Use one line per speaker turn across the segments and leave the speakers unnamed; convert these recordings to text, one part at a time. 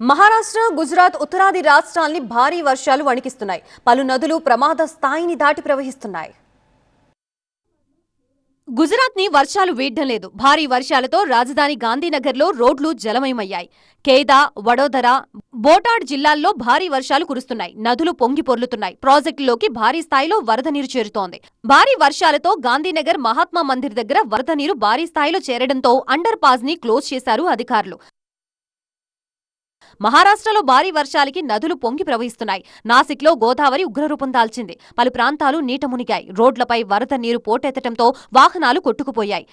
మహారాష్ట్ర గుజరాత్ ఉత్తరాది రాష్ట్రాల్ని భారీ వర్షాలు వణికిస్తున్నాయి. పలు నదులు ప్రమాద స్థాయిని దాటి ప్రవహిస్తున్నాయి. గుజరాత్ని వర్షాలు వీడ్డం లేదు. భారీ వర్షాలతో రాజధాని గాంధీనగర్లో రోడ్లు జలమయమయ్యాయి. కేదా వడోదర బోటాడ్ జిల్లాల్లో భారీ వర్షాలు కురుస్తున్నాయి. నదులు పొంగి పొర్లుతున్నాయి. ప్రాజెక్టులోకి భారీ స్థాయిలో వరద నీరు చేరుతోంది. భారీ వర్షాలతో గాంధీనగర్ మహాత్మా మందిర్ దగ్గర వరద నీరు భారీ స్థాయిలో చేరడంతో అండర్ పాస్ని క్లోజ్ చేశారు అధికారులు. మహారాష్ట్రలో భారీ వర్షాలకి నదులు పొంగి ప్రవహిస్తున్నాయి. నాసిక్లో గోదావరి ఉగ్రరూపం దాల్చింది. పలు ప్రాంతాలు నీట మునిగాయి. రోడ్లపై వరద నీరు పోటెత్తడంతో వాహనాలు కొట్టుకుపోయాయి.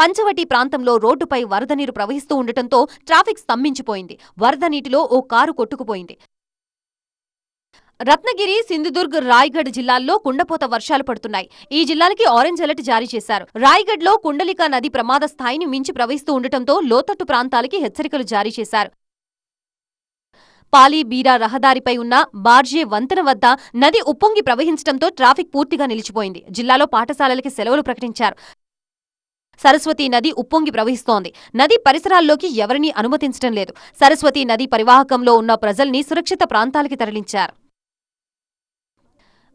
పంచవటి ప్రాంతంలో రోడ్డుపై వరద నీరు ప్రవహిస్తూ ఉండటంతో ట్రాఫిక్ స్తంభించిపోయింది. వరద నీటిలో ఓ కారు కొట్టుకుపోయింది. రత్నగిరి సింధుదుర్గ్ రాయ్గఢ్ జిల్లాల్లో కుండపోత వర్షాలు పడుతున్నాయి. ఈ జిల్లాలకి ఆరెంజ్ అలర్ట్ జారీ చేశారు. రాయ్గఢ్లో కుండలికా నది ప్రమాద స్థాయిని మించి ప్రవహిస్తూ ఉండటంతో లోతట్టు ప్రాంతాలకి హెచ్చరికలు జారీ చేశారు. పాలీ బీరా రహదారిపై ఉన్న బార్జే వంతెన వద్ద నది ఉప్పొంగి ప్రవహించడంతో ట్రాఫిక్ పూర్తిగా నిలిచిపోయింది. జిల్లాలో పాఠశాలలకి సెలవులు ప్రకటించారు. సరస్వతి నది ఉప్పొంగి ప్రవహిస్తోంది. నది పరిసరాల్లోకి ఎవరినీ అనుమతించడం లేదు. సరస్వతి నది పరివాహకంలో ఉన్న ప్రజల్ని సురక్షిత ప్రాంతాలకి తరలించారు.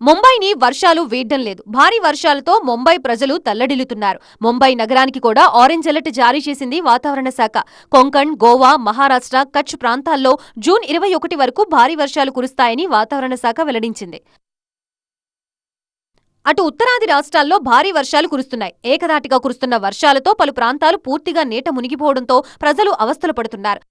ముంబైని వర్షాలు వేయడం లేదు. భారీ వర్షాలతో ముంబై ప్రజలు తల్లడిల్లుతున్నారు. ముంబై నగరానికి కూడా ఆరెంజ్ అలర్ట్ జారీ చేసింది వాతావరణ శాఖ. కొంకణ్ గోవా మహారాష్ట్ర కచ్ ప్రాంతాల్లో జూన్ ఇరవై ఒకటి వరకు భారీ వర్షాలు కురుస్తాయని వాతావరణ శాఖ వెల్లడించింది. అటు ఉత్తరాది రాష్ట్రాల్లో భారీ వర్షాలు కురుస్తున్నాయి. ఏకదాటిగా కురుస్తున్న వర్షాలతో పలు ప్రాంతాలు పూర్తిగా నీట మునిగిపోవడంతో ప్రజలు అవస్థలు పడుతున్నారు.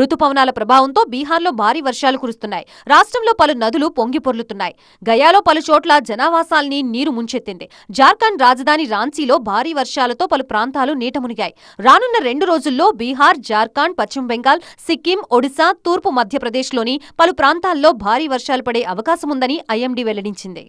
రుతుపవనాల ప్రభావంతో బీహార్లో భారీ వర్షాలు కురుస్తున్నాయి. రాష్ట్రంలో పలు నదులు పొంగి పొర్లుతున్నాయి. గయాలో పలు చోట్ల జనావాసాల్ని నీరు ముంచెత్తింది. జార్ఖండ్ రాజధాని రాంచీలో భారీ వర్షాలతో పలు ప్రాంతాలు నీట మునిగాయి. రానున్న రెండు రోజుల్లో బీహార్ జార్ఖండ్ పశ్చిమ బెంగాల్ సిక్కిం ఒడిశా తూర్పు మధ్యప్రదేశ్లోని పలు ప్రాంతాల్లో భారీ వర్షాలు పడే అవకాశముందని ఐఎండీ వెల్లడించింది.